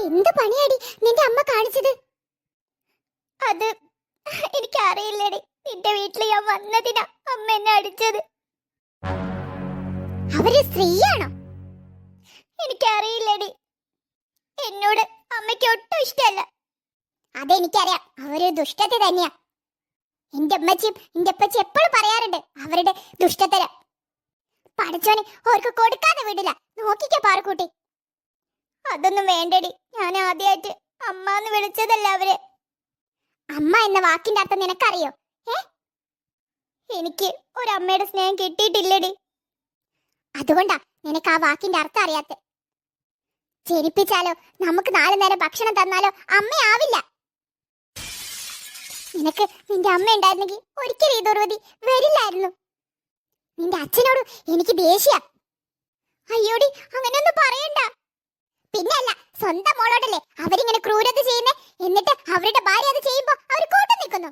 എന്ത് പണിയാടി നിന്റെ അമ്മ കാണിച്ചത്? അത് എനിക്കറിയില്ലടി. നിന്റെ വീട്ടിൽ ഞാൻ വന്നതിനാ അമ്മ എന്നെ അടിച്ചത്. അവർ സ്ത്രീയാണോ? എനിക്കറിയില്ലടി. എന്നോട് അമ്മയ്ക്ക് ഒട്ടും ഇഷ്ടമല്ല. അതെനിക്കറിയാം. അവർ ദുഷ്ടത തന്നെയാ. എന്റെ അമ്മച്ചിയും എന്റെ അപ്പച്ചി എപ്പോഴും പറയാറുണ്ട് അവരുടെ ദുഷ്ടത്തര പഠിച്ചോനെ അവർക്ക് കൊടുക്കാതെ വിടില്ല. നോക്കിക്കാ പാറക്കൂട്ടി അതൊന്നും വേണ്ടടി. ഞാൻ ആദ്യമായിട്ട് അമ്മ എന്ന് വിളിച്ചതല്ല അവർ. അമ്മ എന്ന വാക്കിന്റെ അർത്ഥം നിനക്കറിയോ? ഏ എനിക്ക് ഒരമ്മയുടെ സ്നേഹം കിട്ടിയിട്ടില്ലടി. അതുകൊണ്ടാ നിനക്ക് ആ വാക്കിന്റെ അർത്ഥം അറിയാത്ത. ജനിപ്പിച്ചാലോ നമുക്ക് നാലു നേരം ഭക്ഷണം തന്നാലോ അമ്മയാവില്ല. നിനക്ക് നിന്റെ അമ്മ ഉണ്ടായിരുന്നെങ്കിൽ ഒരിക്കലും ഈ ദുർവതി വരില്ലായിരുന്നു. നിന്റെ അച്ഛനോട് എനിക്ക് ദേഷ്യ. അയ്യോടി അങ്ങനെയൊന്നും പറയണ്ട. പിന്നെ അല്ല സ്വന്തം മോളോടല്ലേ അവരിങ്ങനെ ക്രൂരത ചെയ്യുന്നേ? എന്നിട്ട് അവരുടെ ഭാര്യ അത് ചെയ്യുമ്പോ അവർ കൂട്ടു നിൽക്കുന്നു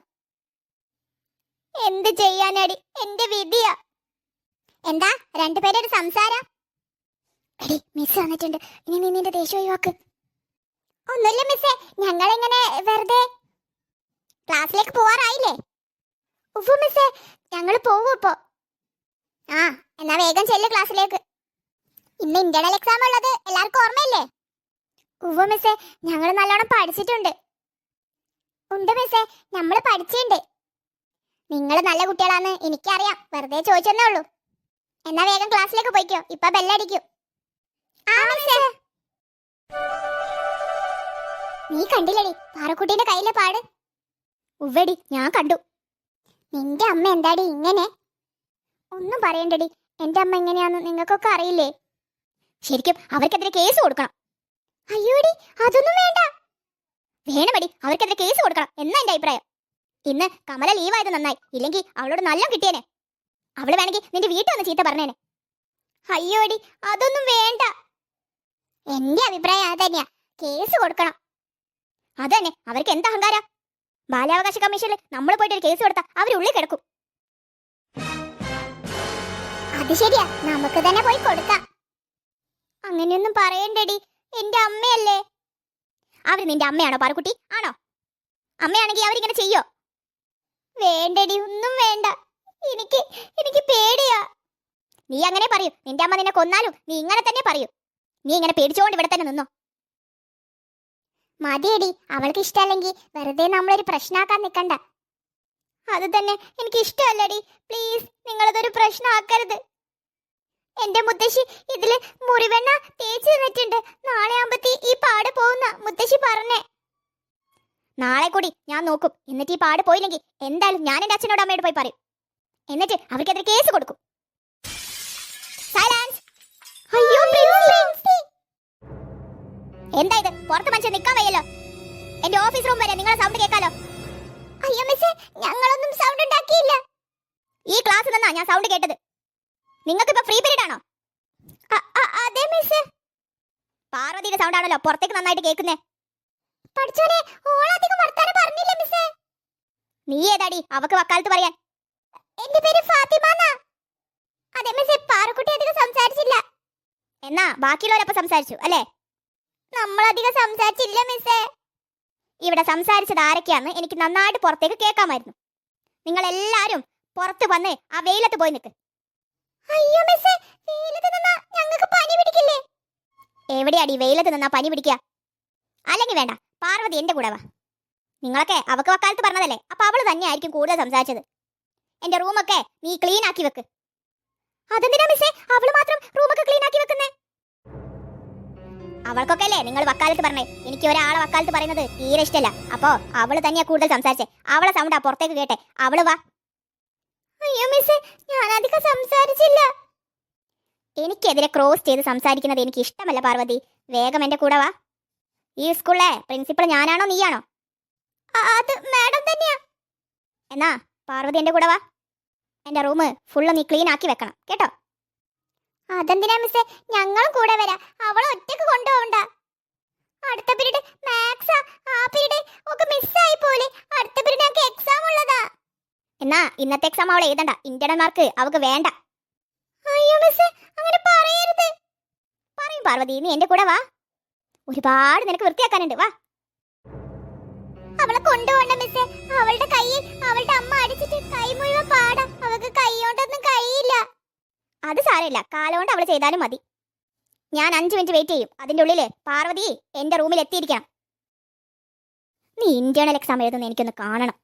എന്ത് ചെയ്യാനടി? എന്റെ വിധിയ. എന്താ? രണ്ടുപേരുടെ സംസാര? എടി മിസ് വന്നിട്ടുണ്ട്. ഇനി നീ നിന്റെ ദേഷ്യം ഒഴിവാക്ക്. ഒന്നുമില്ല മിസ്സേ ഞങ്ങളിങ്ങനെ വെറുതെ ക്ലാസ്സിലേക്ക് പോവാറായില്ലേ? ഉവ്വ് മിസ്സേ ഞങ്ങൾ പോവും ഇപ്പോ. ആ എന്നാ വേഗം ചെല്ലു ക്ലാസ്സിലേക്ക്. ഇന്ന് ഇന്റേണൽ എക്സാം ഉള്ളത് എല്ലാവർക്കും ഓർമ്മയില്ലേ? ഉവ്വ മിസ്സേ ഞങ്ങൾ നല്ലോണം പഠിച്ചിട്ടുണ്ട്. ഉണ്ട് മിസ്സേ നമ്മൾ പഠിച്ചിട്ടുണ്ട് നിങ്ങൾ നല്ല കുട്ടികളാന്ന് എനിക്കറിയാം. വെറുതെ ചോദിച്ചെന്നേ ഉള്ളൂ. എന്നാ വേഗം ക്ലാസ്സിലേക്ക് പോയിക്കോ. ഇപ്പൊ ബെല്ലടിക്കൂ. ആ മിസ്സേ. നീ കണ്ടില്ലടി. പാറക്കുട്ടീന്റെ കയ്യിലെ പാട്. ഉവ്വടി ഞാൻ കണ്ടു. നിന്റെ അമ്മ എന്താടി ഇങ്ങനെ? ഒന്നും പറയണ്ടടി. എന്റെ അമ്മ എങ്ങനെയാന്ന് നിങ്ങൾക്കൊക്കെ അറിയില്ലേ? ശരിക്കും അവർക്കെതിരെ കേസ് കൊടുക്കണം. അയ്യോടി അതൊന്നും വേണ്ട. വേണമടി അവർക്കെതിരെ കേസ് കൊടുക്കണം എന്നാ എന്റെ അഭിപ്രായം. ഇന്ന് കമല ലീവായത് നന്നായി ഇല്ലെങ്കിൽ അവളോട് നല്ല കിട്ടിയേനെ. അവൾ വേണമെങ്കിൽ നിന്റെ വീട്ടിൽ വന്ന് ചീത്ത പറഞ്ഞേനെ. അയ്യോടി അതൊന്നും വേണ്ട. എന്റെ അഭിപ്രായം അത് തന്നെയാ കേസ് കൊടുക്കണം. അത് തന്നെ അവർക്ക് എന്ത് അഹങ്കാര? ബാലാവകാശ കമ്മീഷനിൽ നമ്മൾ പോയിട്ട് ഒരു കേസ് കൊടുത്താൽ അവരുള്ളിൽ കിടക്കും. അത് ശരിയാ നമുക്ക് തന്നെ പോയി കൊടുക്കാം. അങ്ങനെയൊന്നും പറയണ്ടടി. എന്റെ അമ്മയല്ലേ? അവർ നിന്റെ അമ്മയാണോ പാറക്കുട്ടി? ആണോ? അമ്മയാണെങ്കിൽ അവരിങ്ങനെ ചെയ്യോ? വേണ്ടടി ഒന്നും വേണ്ട. എനിക്ക് എനിക്ക് പേടിയാ. നീ അങ്ങനെ പറയൂ. നിന്റെ അമ്മ നിന്നെ കൊന്നാലും നീ ഇങ്ങനെ തന്നെ പറയൂ. നീ ഇങ്ങനെ പേടിച്ചോണ്ട് ഇവിടെ തന്നെ നിന്നോ? മതിയടി. അവൾക്ക് ഇഷ്ടമല്ലെങ്കിൽ വെറുതെ നമ്മളൊരു പ്രശ്നമാക്കാൻ നിൽക്കണ്ട അത് തന്നെ എനിക്ക് ഇഷ്ടമല്ലടി. പ്ലീസ് നിങ്ങളതൊരു പ്രശ്നമാക്കരുത് എന്റെ മുത്തശ്ശി ഇതിൽ മുറിവെണ്ണ തേച്ച് തന്നിട്ടുണ്ട്. നാളെ ആകുമ്പത്തി ഈ പാട് പോകുന്ന മുത്തശ്ശി പറഞ്ഞേ. നാളെ കൂടി ഞാൻ നോക്കും. എന്നിട്ട് ഈ പാട് പോയില്ലെങ്കിൽ എന്തായാലും ഞാൻ എന്റെ അച്ഛനോട് അമ്മയോട് പോയി പറയും. എന്നിട്ട് അവർക്കെതിരെ കേസ് കൊടുക്കും. അയ്യോ എന്താ ഇത്? പുറത്ത് മനുഷ്യൻ നിൽക്കാൻ വയ്യല്ലോ. എന്റെ ഓഫീസ് റൂം വരെ നിങ്ങളെ സൗണ്ട് കേൾക്കാലോ? അയ്യോ മിസ്സേ ഞങ്ങളൊന്നും സൗണ്ട് ഉണ്ടാക്കിയില്ല. ഈ ക്ലാസ് നിന്നാ ഞാൻ സൗണ്ട് കേട്ടത്. നിങ്ങൾക്ക് ഇപ്പൊ ഫ്രീ പീരീഡ് ആണോ അതെ മിസ് പാർവതിയുടെ സൗണ്ട് ആണല്ലോ പുറത്തേക്ക് നന്നായിട്ട് കേൾക്കുന്നേ. പഠിച്ചോനെ ഓളധികം വർത്താനം പറഞ്ഞില്ല മിസ്സേ നീ ഏതാടി? അവക്ക് വക്കാലത്ത് പറയാൻ. എന്റെ പേര് ഫാത്തിമ അതെ മിസ്സേ പാറക്കുട്ടി അധികം സംസാരിച്ചില്ല. എന്നാ ബാക്കിയുള്ളവരപ്പൊ സംസാരിച്ചു അല്ലേ? നമ്മളധികം സംസാരിച്ചില്ല മിസ്സേ ഇവിടെ സംസാരിച്ചത് ആരൊക്കെയാന്ന് എനിക്ക് നന്നായിട്ട് പുറത്തേക്ക് കേൾക്കാമായിരുന്നു. നിങ്ങൾ എല്ലാരും പുറത്ത് വന്ന് ആ വെയിലത്ത് പോയി നിൽക്ക് അയ്യോ മിസ്സേ വെയിലത്ത് നിന്നാ ഞങ്ങൾക്ക് പനി പിടിക്കില്ലേ? എവിടെയാടി വെയിലത്ത് നിന്നാ പനി പിടിക്കുക? അല്ലെങ്കിൽ വേണ്ട പാർവതി എന്റെ കൂടെ വാ. നിങ്ങളൊക്കെ അവക്ക് വക്കാലത്ത് പറഞ്ഞതല്ലേ? അപ്പൊ അവൾ തന്നെയായിരിക്കും കൂടുതൽ സംസാരിച്ചത്. എന്റെ റൂമൊക്കെ നീ ക്ലീൻ ആക്കി വെക്ക്. അതെന്തിനാ മിസ്സേ അവൾ മാത്രം റൂമൊക്കെ ക്ലീൻ ആക്കി വെക്കുന്നേ? അവൾക്കൊക്കെ അല്ലേ നിങ്ങൾ വക്കാലത്ത് പറഞ്ഞേ? എനിക്ക് ഒരാളെ വക്കാലത്ത് പറയുന്നത് തീരെ ഇഷ്ടമല്ല അപ്പോ അവൾ തന്നെയാ കൂടുതൽ സംസാരിച്ചേ. അവളെ സൗണ്ട് ആ പുറത്തേക്ക് കേട്ടെ. അവൾ വാ. അയ്യോ മിസ്സേ ഞാൻ അധികം സംസാരിച്ചില്ല. എനിക്കെതിരെ ക്രോസ് ചെയ്ത് സംസാരിക്കുന്നത് എനിക്ക് ഇഷ്ടമല്ല പാർവതി. വേഗം എന്റെ കൂടെ വാ. ഈ സ്കൂളിലെ പ്രിൻസിപ്പൾ ഞാനാണോ നീയാണോ? അത് മാഡം തന്നെയാ. എന്നാ പാർവതി എന്റെ കൂടെ വാ. എന്റെ റൂം ഫുള്ള് നീ ക്ലീൻ ആക്കി വെക്കണം കേട്ടോ? അതെന്തിനാ മിസ്സേ ഞങ്ങളും കൂടെ വരാം. അവൾ ഒറ്റയ്ക്ക് കൊണ്ടുപോകണ്ട. അടുത്ത പീരീഡ് മാത്സാ ആ പീരീഡ് ഒക്കെ മിസ്സായി പോലെ. അടുത്ത പീരീഡ് ഞങ്ങൾക്ക് എക്സാം ഉള്ളതാ. എന്നാ ഇന്നത്തെ എക്സാം അവൾ എഴുതണ്ട. ഇന്റേണൽ മാർക്ക് അവൾക്ക് വേണ്ട. അയ്യോ മിസ് അങ്ങനെ പറയരുത് പറയും പാർവതി നീ എന്റെ കൂടെ വാ. ഒരുപാട് നിനക്ക് വൃത്തിയാക്കാനുണ്ട്. വാ. അവളെ കൊണ്ടുപോണ്ട മിസ്സേ. അവളുടെ കയ്യിൽ അവളുടെ അമ്മ അടിച്ചിട്ട് കൈ മുഴുവൻ പാടാ. അവൾക്ക് കൈ കൊണ്ടൊന്നും കഴിയില്ല. അത് സാരമില്ല. കാലുകൊണ്ട് അവൾ ചെയ്താലും മതി. ഞാൻ അഞ്ചു മിനിറ്റ് വെയിറ്റ് ചെയ്യും. അതിന്റെ ഉള്ളിൽ പാർവതി എന്റെ റൂമിൽ എത്തിയിരിക്കണം. നീ ഇന്റേണൽ എക്സാം എഴുതുന്ന എനിക്കൊന്ന് കാണണം.